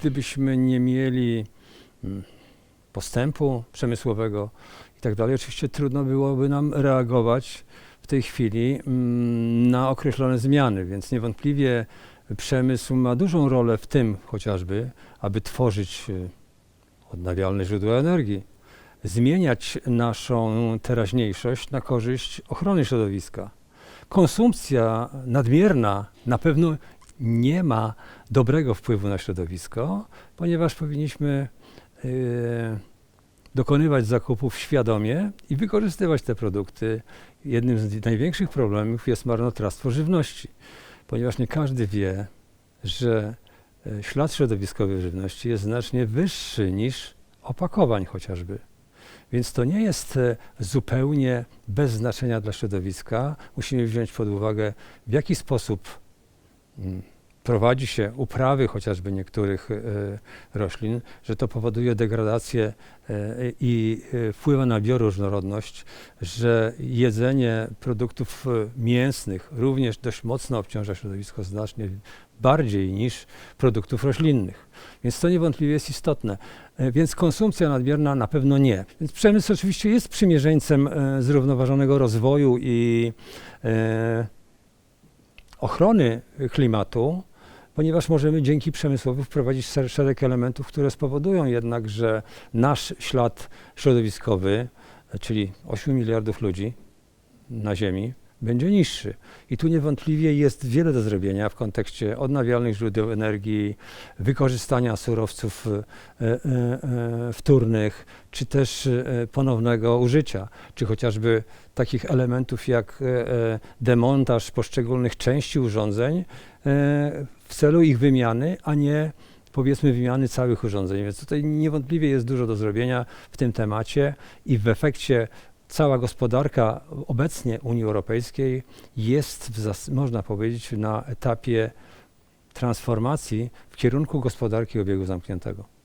gdybyśmy nie mieli mm, postępu przemysłowego i tak dalej, oczywiście trudno byłoby nam reagować w tej chwili mm, na określone zmiany, więc niewątpliwie przemysł ma dużą rolę w tym chociażby, aby tworzyć y, odnawialne źródła energii, zmieniać naszą teraźniejszość na korzyść ochrony środowiska. Konsumpcja nadmierna na pewno nie ma dobrego wpływu na środowisko, ponieważ powinniśmy y, dokonywać zakupów świadomie i wykorzystywać te produkty. Jednym z największych problemów jest marnotrawstwo żywności, ponieważ nie każdy wie, że e, ślad środowiskowy żywności jest znacznie wyższy niż opakowań chociażby. Więc to nie jest e, zupełnie bez znaczenia dla środowiska. Musimy wziąć pod uwagę, w jaki sposób prowadzi się uprawy chociażby niektórych e, roślin, że to powoduje degradację e, i wpływa na bioróżnorodność, że jedzenie produktów e, mięsnych również dość mocno obciąża środowisko znacznie bardziej niż produktów roślinnych. Więc to niewątpliwie jest istotne. Więc konsumpcja nadmierna na pewno nie. Więc przemysł oczywiście jest przymierzeńcem zrównoważonego rozwoju i ochrony klimatu, ponieważ możemy dzięki przemysłowi wprowadzić szereg elementów, które spowodują jednak, że nasz ślad środowiskowy, czyli 8 miliardów ludzi na Ziemi, będzie niższy. I tu niewątpliwie jest wiele do zrobienia w kontekście odnawialnych źródeł energii, wykorzystania surowców e, e, e, wtórnych, czy też ponownego użycia, czy chociażby takich elementów jak demontaż poszczególnych części urządzeń w celu ich wymiany, a nie powiedzmy wymiany całych urządzeń. Więc tutaj niewątpliwie jest dużo do zrobienia w tym temacie i w efekcie cała gospodarka obecnie Unii Europejskiej jest, można powiedzieć, na etapie transformacji w kierunku gospodarki obiegu zamkniętego.